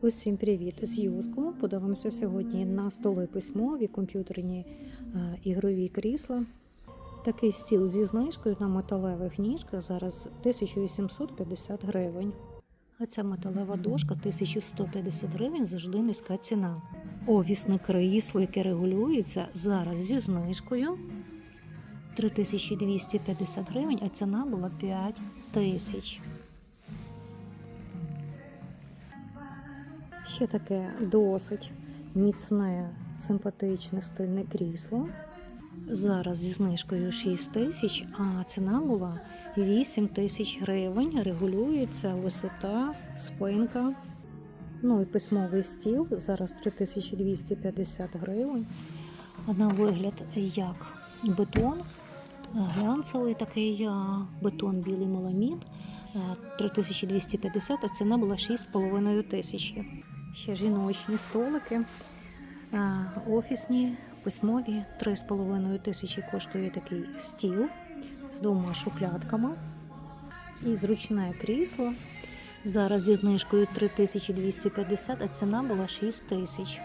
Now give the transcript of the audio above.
Усім привіт з Юску. Подивимося сьогодні на столи письмові, комп'ютерні е, ігрові крісла. Такий стіл зі знижкою на металевих ніжках зараз 1850 гривень. А ця металева дошка 1150 гривень завжди низька ціна. Офісне крісло, яке регулюється зараз зі знижкою 3250 гривень, а ціна була 5 тисяч. Ще таке досить міцне, симпатичне стильне крісло. Зараз зі знижкою 6 тисяч, а ціна була 8 тисяч гривень. Регулюється висота, спинка. Ну і письмовий стіл зараз 3250 гривень. На вигляд як бетон, глянцевий такий бетон білий меламін. е, 3250, а ціна була 6,5 тисячі. Ще жіночні столики, офісні, письмові, 3,5 тисячі коштує такий стіл з двома шухлядками. І зручне крісло. Зараз зі знижкою 3250, а ціна була 6 тисяч.